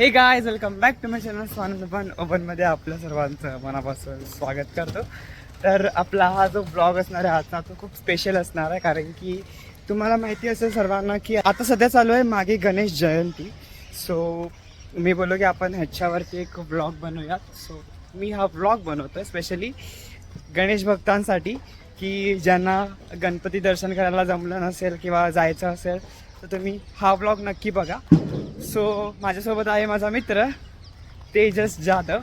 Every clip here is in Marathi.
हे guys welcome back to my channel Swanand पण ओपनमध्ये आपल्या सर्वांचं मनापासून स्वागत करतो. तर आपला हा जो ब्लॉग असणार आहे आजचा तो खूप स्पेशल असणार आहे कारण की तुम्हाला माहिती असेल सर्वांना की आता सध्या चालू आहे मागे गणेश जयंती. सो मी बोललो की आपण ह्याच्यावरती एक ब्लॉग बनवूयात. सो मी हा ब्लॉग बनवतो स्पेशली गणेश भक्तांसाठी की ज्यांना गणपती दर्शन करायला जमलं नसेल किंवा जायचं असेल तर तुम्ही हा ब्लॉग नक्की बघा. सो माझ्यासोबत आहे माझा मित्र तेजस जाधव.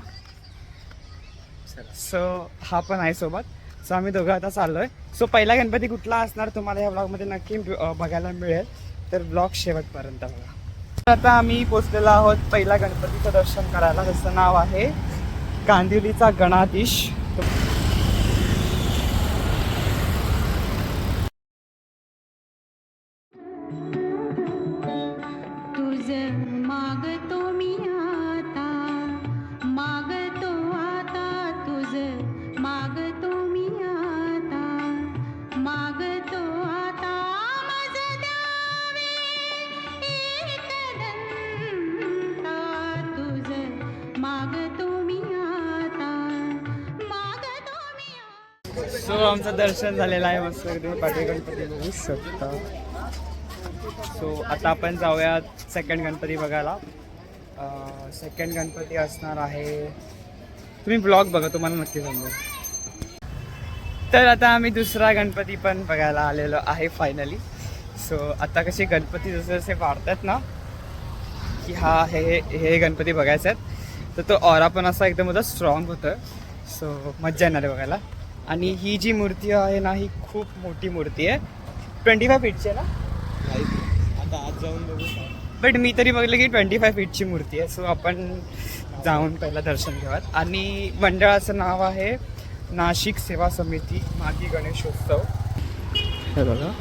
सो हा पण आहे सोबत. सो आम्ही दोघं आता चाललो आहे सो पहिला गणपती कुठला असणार तुम्हाला या ब्लॉगमध्ये नक्की बघायला मिळेल. तर ब्लॉग शेवटपर्यंत बघा. तर आता आम्ही पोचलेलो आहोत पहिला गणपतीचं दर्शन करायला. त्याचं नाव आहे कांदिवलीचा गणाधीश. मागतो मी आता मागतो आता तुझ मागतो मी आता मागतो आता मज द्यावे तुझ मागतो मी आता मागतो मी सो आमचं दर्शन झालेलं आहे मस्त पाठी गणपती बघू शकता. सो आता आपण जाऊया सेकंड गणपती बघायला. सेकंड गणपती असणार आहे. तुम्ही ब्लॉग बघा तुम्हाला नक्की समजेल तर आता आम्ही दुसरा गणपती पण बघायला आलेलो आहे फायनली सो आता कसे गणपती जसे जसे वाढतात ना की हा हे हे- गणपती बघायचे आहेत. तर तो ऑरा पण असा एकदम असा स्ट्रॉंग होतं सो मज्जा येणार आहे बघायला. आणि ही जी मूर्ती आहे ना ही खूप मोठी मूर्ती आहे. ट्वेंटी फाय फीटची आहे ना? आता आज जाऊन बघू बट मी तरी बघलं की ट्वेंटी फाय फीटची मूर्ती आहे सो आपण जाऊन पहिला दर्शन घेऊयात. आणि मंडळाचं नाव आहे नाशिक सेवा समिती मागी गणेशोत्सव. हे बघा.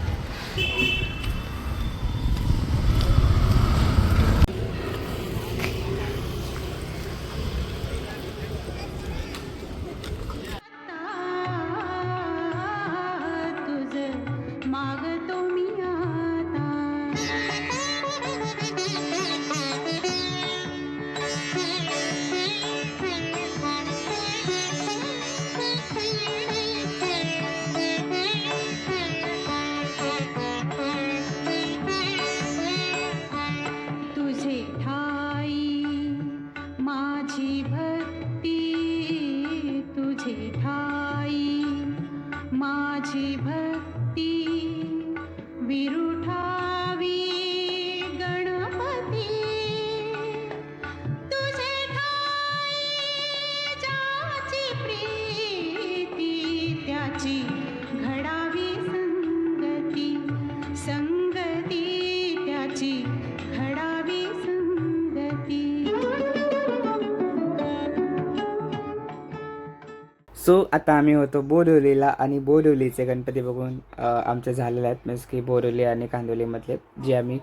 सो आता आम्ही होतो बोरिवलीला आणि बोरिवलीचे गणपती बघून आमचे झालेले आहेत मीन्स की बोरिवली आणि कांदिवलीमधले जे आम्ही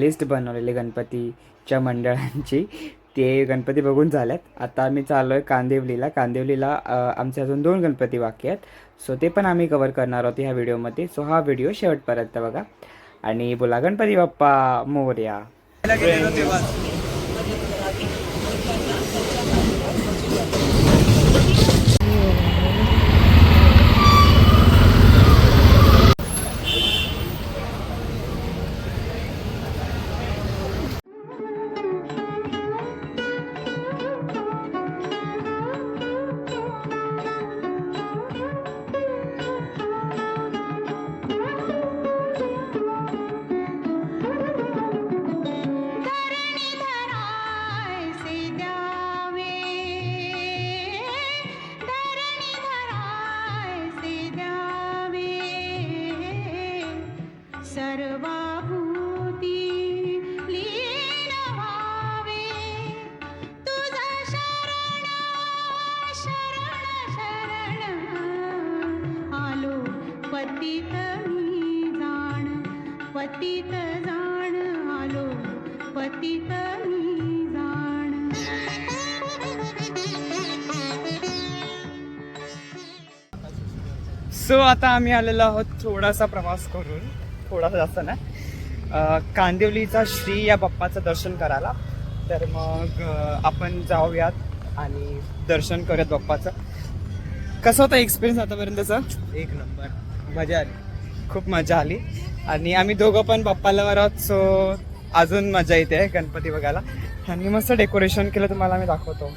लिस्ट बनवलेली गणपतीच्या मंडळांची ते गणपती बघून झाल्यात आता आम्ही चाललो आहे कांदिवलीला कांदिवलीला आमचे अजून दोन गणपती बाकी आहेत. सो ते पण आम्ही कवर करणार आहोत ह्या व्हिडिओमध्ये. सो हा व्हिडिओ शेवटपर्यंत बघा. आणि बोला गणपती बाप्पा मोर्या. पतित मी जाण पतित जाण. आलो पतित मी जाण. सो आता आम्ही आलेलो आहोत थोडासा प्रवास करून. थोडासा जास्त नाही. कांदिवलीचा श्री या बाप्पाचं दर्शन करायला. तर मग आपण जाऊयात आणि दर्शन करूयात बाप्पाचं. कसं होतं एक्सपिरियन्स आतापर्यंतचा? एक नंबर. मजा आली. खूप मजा आली. आणि आम्ही दोघं पण बाप्पाला आहोत सो अजून मजा येते गणपती बघायला. त्यांनी मस्त डेकोरेशन केलं तुम्हाला मी दाखवतो.